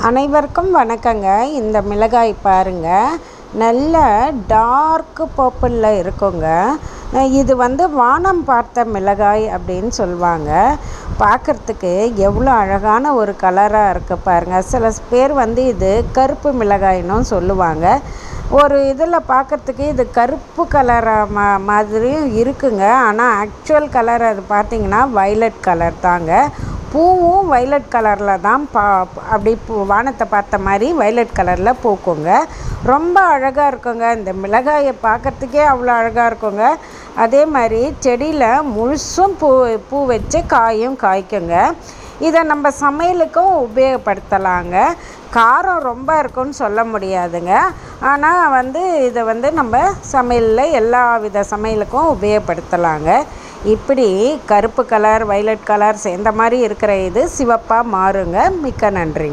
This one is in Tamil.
அனைவருக்கும் வணக்கங்க. இந்த மிளகாய் பாருங்க. நல்ல டார்க் பர்பிளில் இருக்குங்க. இது வந்து வானம் பார்த்த மிளகாய் அப்படின்னு சொல்லுவாங்க. பார்க்குறதுக்கு எவ்வளோ அழகான ஒரு கலராக இருக்குது பாருங்கள் சில பேர் வந்து இது கருப்பு மிளகாயினும் சொல்லுவாங்க. ஒரு இதில் பார்க்குறதுக்கு இது கருப்பு கலராக மா மாதிரியும் இருக்குங்க. ஆனால் ஆக்சுவல் கலர் அது பார்த்திங்கன்னா வைலட் கலர் தாங்க. பூவும் வைலட் கலரில் தான் பா அப்படி பூ வானத்தை பார்த்த மாதிரி வைலட் கலரில் பூக்குங்க. ரொம்ப அழகாக இருக்குங்க. இந்த மிளகாயை பார்க்குறதுக்கே அவ்வளோ அழகாக இருக்குங்க. அதே மாதிரி செடியில் முழுசும் பூ பூ வச்சு காயும் காய்க்குங்க. இதை நம்ம சமையலுக்கும் உபயோகப்படுத்தலாங்க. காரம் ரொம்ப இருக்குன்னு சொல்ல முடியாதுங்க. ஆனால் வந்து இதை வந்து நம்ம சமையலில் எல்லா வித சமையலுக்கும் உபயோகப்படுத்தலாங்க. இப்படி கருப்பு கலர் வைலட் கலர் சேர்ந்த மாதிரி இருக்கிற இது சிவப்பாக மாறுங்க. மிக்க நன்றி